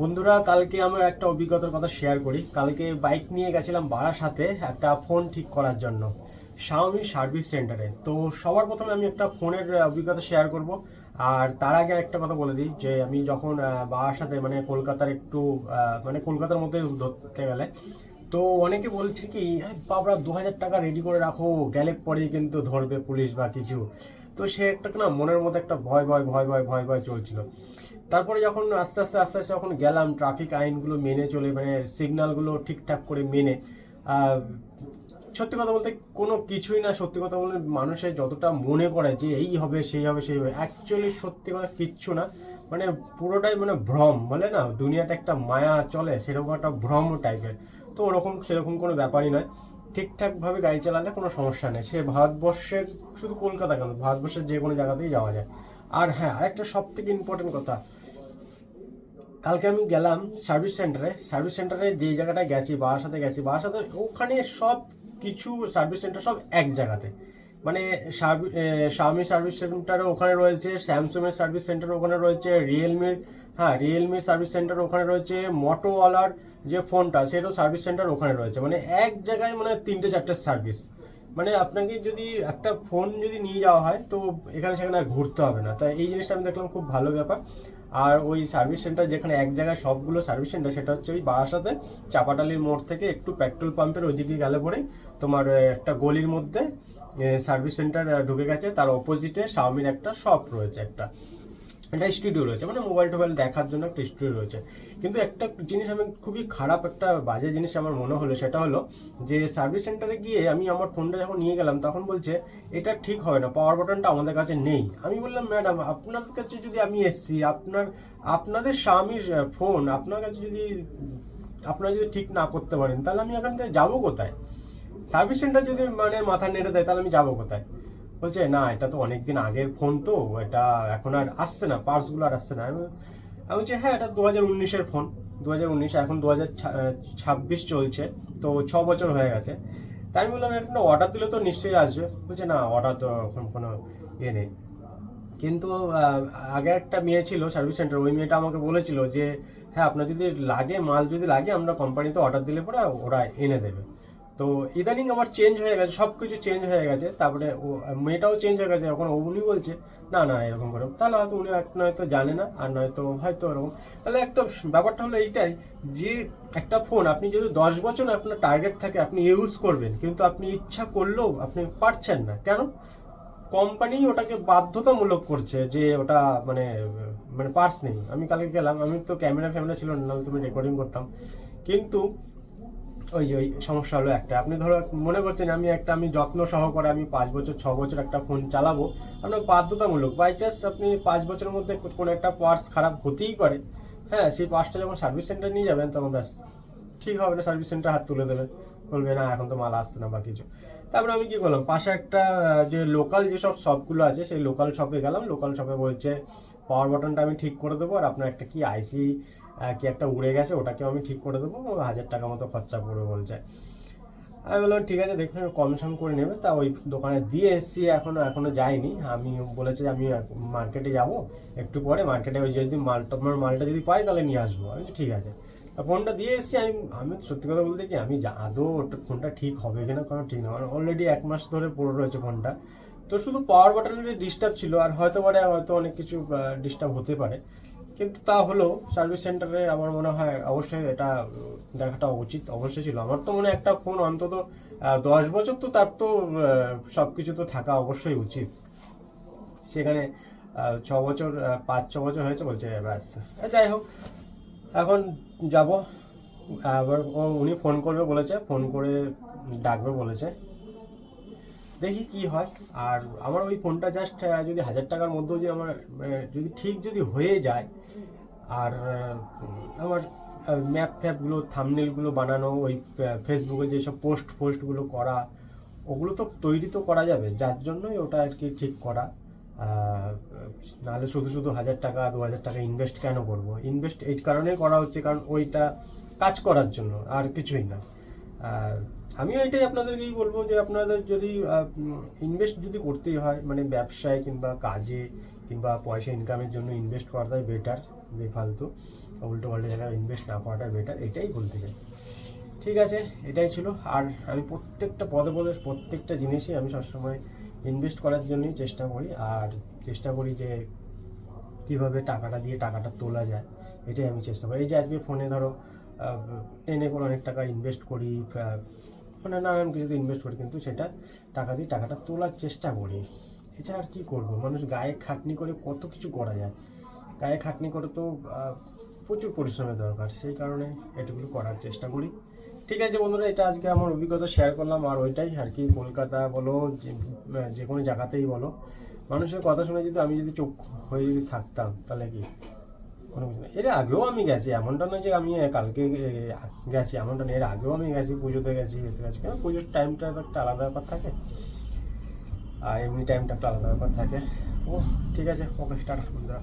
বন্ধুরা, কালকে আমার একটা অভিজ্ঞতার কথা শেয়ার করি। কালকে বাইক নিয়ে গেছিলাম বারাসাতে একটা ফোন ঠিক করার জন্য শাওমি সার্ভিস সেন্টারে তো সবার প্রথমে আমি একটা ফোনের অভিজ্ঞতা শেয়ার করব। আর তার আগে একটা কথা বলে দিই, যে আমি যখন বাবার সাথে মানে কলকাতার একটু মানে কলকাতার মধ্যে ধরতে গেলে তো অনেকে বলছে কি বাবরা দু হাজার টাকা রেডি করে রাখো গেলে পরেই কিন্তু ধরবে পুলিশ বা কিছু। তো সে একটা না মনের মধ্যে একটা ভয় ভয় ভয় ভয় ভয় ভয় চলছিল। তারপরে যখন আস্তে আস্তে আস্তে আস্তে যখন গেলাম ট্রাফিক আইনগুলো মেনে চলে মানে সিগনালগুলো ঠিকঠাক করে মেনে সত্যি কথা বলতে কোনো কিছুই না, সত্যি কথা বলতে মানুষের যতটা মনে করে যে এই হবে, সেই হবে সেই হবে অ্যাকচুয়ালি সত্যি কথা কিচ্ছু না। মানে পুরোটাই মানে ভ্রম, বলে না? দুনিয়াটা একটা মায়া চলে, সেরকম একটা ভ্রম টাইপের তো ওরকম সেরকম কোনো ব্যাপারই নয়। ঠিকঠাকভাবে গাড়ি চালালে কোনো সমস্যা নেই। সে ভারতবর্ষের শুধু কলকাতা কেন? ভারতবর্ষের যে কোনো জায়গাতেই যাওয়া যায়। আর হ্যাঁ আরেকটা সব থেকে ইম্পর্টেন্ট কথা। কালকে আমি গেলাম সার্ভিস সেন্টারে সার্ভিস সেন্টারে যে জায়গাটায় গেছি, বারাসাতে গেছি, বারাসাতে ওখানে সব কিছু সার্ভিস সেন্টার সব এক জায়গাতে। মানে শাওমি সার্ভিস সেন্টারও ওখানে রয়েছে স্যামসংয়ের সার্ভিস সেন্টার ওখানে রয়েছে রিয়েলমির হ্যাঁ রিয়েলমির সার্ভিস সেন্টার ওখানে রয়েছে মোটোওয়ালার যে ফোনটা সেটাও সার্ভিস সেন্টার ওখানে রয়েছে। মানে এক জায়গায় মানে তিনটে চারটে সার্ভিস মানে আপনাকে যদি একটা ফোন যদি নিয়ে যাওয়া হয়, তো এখানে সেখানে আর ঘুরতে হবে না। তাই এই জিনিসটা আমি দেখলাম খুব ভালো ব্যাপার। আর ওই সার্ভিস সেন্টার যেখানে এক জায়গায় সবগুলো সার্ভিস সেন্টার সেটা হচ্ছে ওই বারাসাতে, চাপাটালির মোড় থেকে একটু পেট্রোল পাম্পের ওইদিকে গেলে পরেই তোমার একটা গলির মধ্যে সার্ভিস সেন্টার ঢুকে গেছে। তার অপোজিটে শাওমির একটা শপ রয়েছে, একটা একটা স্টুডিও রয়েছে। মানে মোবাইল টোবাইল দেখার জন্য একটা স্টুডিও রয়েছে। কিন্তু একটা জিনিস আমি খুবই খারাপ একটা বাজে জিনিস আমার মনে হলো, সেটা হলো যে সার্ভিস সেন্টারে গিয়ে আমি আমার ফোনটা যখন নিয়ে গেলাম, তখন বলছে, এটা ঠিক হবে না পাওয়ার বাটনটা আমাদের কাছে নেই। আমি বললাম, ম্যাডাম, আপনার কাছে যদি আমি এসছি, আপনার, আপনাদের স্বামীর ফোন আপনার কাছে যদি, আপনারা যদি ঠিক না করতে পারেন, তাহলে আমি এখান থেকে যাব কোথায়? সার্ভিস সেন্টার যদি মানে মাথা নেড়ে দেয়, তাহলে আমি যাব কোথায়? বলছে, না, এটা তো অনেক দিন আগের ফোন তো, এটা এখন আর আসছে না পার্টসগুলো আর আসছে না। আমি আমি বলছি হ্যাঁ এটা দু হাজার উনিশের ফোন দু হাজার উনিশ, এখন দু হাজার ছাব্বিশ চলছে, তো ছ বছর হয়ে গেছে। তাই আমি বললাম একটা অর্ডার দিলে তো নিশ্চয়ই আসবে। বলছে, না অর্ডার তো এখন কোনো ইয়ে নেই। কিন্তু আগে একটা মেয়ে ছিল সার্ভিস সেন্টার ওই মেয়েটা আমাকে বলেছিল যে হ্যাঁ আপনার যদি লাগে, মাল যদি লাগে, আমরা কোম্পানিতে অর্ডার দিলে পরে ওরা এনে দেবে। তো ইদানিং আমার চেঞ্জ হয়ে গেছে সব কিছু চেঞ্জ হয়ে গেছে। তারপরে ও, মেয়েটাও চেঞ্জ হয়ে গেছে, এখন উনি বলছে, না না, এরকম করে তাহলে হয়তো উনি এক, নয়তো জানে না, আর নয়তো হয়তো এরকম। তাহলে একটা ব্যাপারটা হলো এইটাই যে, একটা ফোন আপনি যদি দশ বছর আপনার টার্গেট থাকে, আপনি ইউজ করবেন, কিন্তু আপনি ইচ্ছা করলেও আপনি পারছেন না। কেন? কোম্পানি ওটাকে বাধ্যতামূলক করছে যে, ওটা মানে মানে পার্স নেই। আমি কালকে গেলাম, আমি তো ক্যামেরা ফ্যামেরা ছিল না তুমি রেকর্ডিং করতাম। কিন্তু ওই যে ওই সমস্যা হলো একটা। আপনি ধরো মনে করছেন আমি একটা আমি যত্ন সহকারে আমি পাঁচ বছর, ছ বছর একটা ফোন চালাবো। আপনার বাধ্যতামূলক। বাই চান্স আপনি পাঁচ বছরের মধ্যে কোনো একটা পার্টস খারাপ হতেই পারে হ্যাঁ সেই পার্টসটা যখন সার্ভিস সেন্টার নিয়ে যাবেন তখন ব্যাস, ঠিক হবে না সার্ভিস সেন্টার হাত তুলে দেবে। বলবে, না, এখন তো মাল আসছে না বা কিছু তারপরে আমি কী করলাম? পাশে একটা যে লোকাল যেসব শপগুলো আছে, সেই লোকাল শপে গেলাম। লোকাল শপে বলছে পাওয়ার বাটনটা আমি ঠিক করে দেবো আর আপনার একটা কি আইসি কি একটা উড়ে গেছে ওটাকে আমি ঠিক করে দেবো, হাজার টাকা মতো খরচা পড়বে বলছে। আমি বললাম, ঠিক আছে, দেখুন কম সম করে নেবে। তা ওই দোকানে দিয়ে এসেছি, এখনও এখনও যাইনি। আমি বলেছি আমি মার্কেটে যাব একটু পরে। মার্কেটে ওই যদি মাল, তোমার মালটা যদি পাই, তাহলে নিয়ে আসব। আমি ঠিক আছে। ফোনটা দিয়ে এসেছি, আমি আমি সত্যি কথা বলতে কি, আমি আদৌ ওটা ফোনটা ঠিক হবে কিনা কারণ ঠিক না। অলরেডি এক মাস ধরে পড়ে রয়েছে ফোনটা তো শুধু পাওয়ার বাটনের ডিস্টার্ব ছিল, আর হয়তো পারে, হয়তো অনেক কিছু ডিস্টার্ব হতে পারে। কিন্তু তা হলো সার্ভিস সেন্টারে আমার মনে হয় অবশ্যই এটা দেখাটা উচিত। অবশ্যই ছিল। আমার তো মনে একটা ফোন অন্তত দশ বছর তো তার তো সব কিছু তো থাকা অবশ্যই উচিত। সেখানে ছ বছর পাঁচ, ছ বছর হয়েছে বলছে, ব্যাস। যাই হোক, এখন যাব। আবার উনি ফোন করবে বলেছে ফোন করে ডাকবে বলেছে। দেখি কি হয়। আর আমার ওই ফোনটা জাস্ট যদি হাজার টাকার মধ্যেও যদি আমার মানে, যদি ঠিক যদি হয়ে যায় আর আমার ম্যাপ ফ্যাপগুলো থামনেলগুলো বানানো ওই ফেসবুকে যেসব পোস্ট ফোস্টগুলো করা ওগুলো তো তৈরি তো করা যাবে। যার জন্যই ওটা আর কি ঠিক করা। নাহলে শুধু শুধু হাজার টাকা দু হাজার টাকা ইনভেস্ট কেন করব? ইনভেস্ট এই কারণেই করা হচ্ছে কারণ ওইটা কাজ করার জন্য আর কিছুই না। আর আমি এটাই আপনাদেরকেই বলব যে আপনাদের যদি ইনভেস্ট যদি করতেই হয় মানে ব্যবসায় কিংবা কাজে কিংবা পয়সা ইনকামের জন্য ইনভেস্ট করাটাই বেটার বেফালতু, উল্টো পাল্টা জায়গায় ইনভেস্ট না করাটাই বেটার এটাই বলতে চাই। ঠিক আছে, এটাই ছিল। আর আমি প্রত্যেকটা পদে পদে, প্রত্যেকটা জিনিসই আমি সবসময় ইনভেস্ট করার জন্যই চেষ্টা করি। আর চেষ্টা করি যে কীভাবে টাকাটা দিয়ে টাকাটা তোলা যায়, এটাই আমি চেষ্টা করি। এই যে আজকে ফোনে ধরো টেনে করে অনেক টাকা ইনভেস্ট করি মানে নানান কিছুতে ইনভেস্ট করি, কিন্তু সেটা টাকা দিয়ে টাকাটা তোলার চেষ্টা করি। এছাড়া আর কী করব? মানুষ গায়ে খাটনি করে কত কিছু করা যায়। গায়ে খাটনি করে তো প্রচুর পরিশ্রমের দরকার, সেই কারণে এটুকুলো করার চেষ্টা করি। ঠিক আছে বন্ধুরা, এটা আজকে আমার অভিজ্ঞতা শেয়ার করলাম, আর ওইটাই আর কি। কলকাতা বলো, যে যে কোনো জায়গাতেই বলো। মানুষের কথা শুনে যদি আমি যদি চোখ হয়ে যদি থাকতাম, তাহলে কি? কোনো কিছু না। এর আগেও আমি গেছি, এমনটা নয় যে আমি কালকে গেছি, এমনটা নয়। এর আগেও আমি গেছি, পুজোতে গেছি, এতে গেছি। কেন পুজোর টাইমটা একটা আলাদা ব্যাপার থাকে। আর এমনি টাইমটা একটা আলাদা ব্যাপার থাকে। ও, ঠিক আছে ওকে স্টার্ট বন্ধুরা।